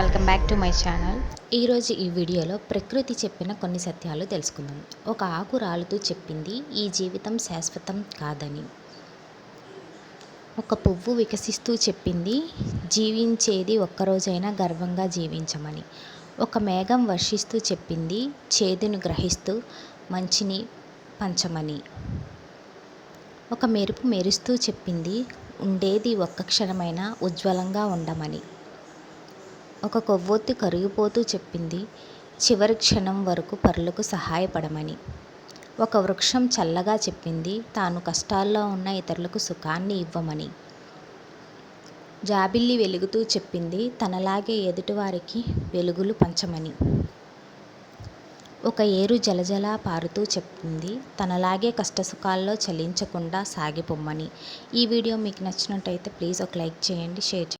Welcome back to my channel. ఈరోజు ఈ వీడియోలో ప్రకృతి చెప్పిన కొన్ని సత్యాలు తెలుసుకుందాం. ఒక ఆకు రాలుతూ చెప్పింది ఈ జీవితం శాశ్వతం కాదని. ఒక పువ్వు వికసిస్తూ చెప్పింది జీవించేది ఒక్కరోజైనా గర్వంగా జీవించమని. ఒక మేఘం వర్షిస్తూ చెప్పింది చేదును గ్రహిస్తూ మంచిని పంచమని. ఒక మెరుపు మెరుస్తూ చెప్పింది ఉండేది ఒక్క క్షణమైనా ఉజ్వలంగా ఉండమని. ఒక కొవ్వొత్తి కరిగిపోతూ చెప్పింది చివరి క్షణం వరకు పరులకు సహాయపడమని. ఒక వృక్షం చల్లగా చెప్పింది తాను కష్టాల్లో ఉన్న ఇతరులకు సుఖాన్ని ఇవ్వమని. జాబిల్లి వెలుగుతూ చెప్పింది తనలాగే ఎదుటివారికి వెలుగులు పంచమని. ఒక ఏరు జలజలా పారుతూ చెప్పింది తనలాగే కష్టసుఖాల్లో చలించకుండా సాగిపోమ్మని. ఈ వీడియో మీకు నచ్చినట్టయితే ప్లీజ్ ఒక లైక్ చేయండి షేర్ చేయండి.